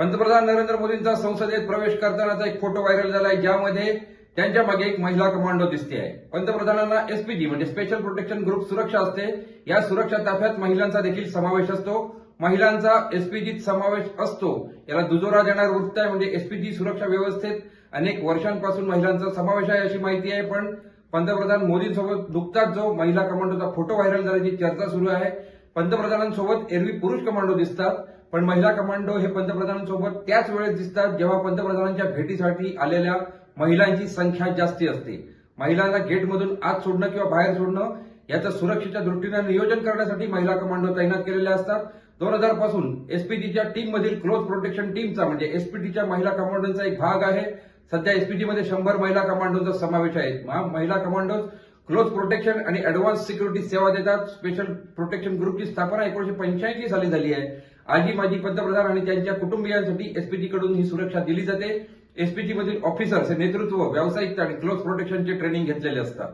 पंतप्रधान नरेंद्र मोदींचा संसदेत प्रवेश करतानाचा एक फोटो व्हायरल झालाय ज्यामध्ये त्यांच्या मागे एक महिला कमांडो दिसते आहे. पंतप्रधानांना एसपीजी म्हणजे स्पेशल प्रोटेक्शन ग्रुप सुरक्षा असते. या सुरक्षा ताफ्यात महिलांचा देखील समावेश असतो. महिलांचा एसपीजीत समावेश असतो. याला दुजोरा देणार वृत्त आहे म्हणजे एसपीजी सुरक्षा व्यवस्थेत अनेक वर्षांपासून महिलांचा समावेश आहे अशी माहिती आहे. पण पंतप्रधान मोदींसोबत नुकताच जो महिला कमांडोचा फोटो व्हायरल झाल्याची चर्चा सुरू आहे पंतप्रधानांसोबत एरवी पुरुष कमांडो दिसतात पण महिला कमांडो हे पंतप्रधानांसोबत त्याच वेळेस दिसतात जेव्हा पंतप्रधानांच्या भेटीसाठी आलेल्या महिलांची संख्या जास्ती असते. महिलांना गेटमधून आत सोडणं किंवा बाहेर सोडणं याचं सुरक्षेच्या दृष्टीनं नियोजन करण्यासाठी महिला कमांडो तैनात केलेले असतात. दोन हजारपासून एसपीटीच्या टीम मधील क्लोज प्रोटेक्शन टीमचा म्हणजे एसपीटीच्या महिला कमांडोचा एक भाग आहे. सध्या एसपीटीमध्ये शंभर महिला कमांडोचा समावेश आहे. महिला कमांडोज क्लोज प्रोटेक्शन आणि ऍडव्हान्स सिक्युरिटी सेवा देतात. स्पेशल प्रोटेक्शन ग्रुपची स्थापना एकोणीशे पंच्याऐंशी साली झाली आहे. आजी माजी पंतप्रधान आणि त्यांच्या कुटुंबियांसाठी एसपीजी कडून ही सुरक्षा दिली जाते. एसपीजी मधील ऑफिसर्स हे नेतृत्व व्यावसायिक आणि क्लोज प्रोटेक्शनचे ट्रेनिंग घेतलेले असतात.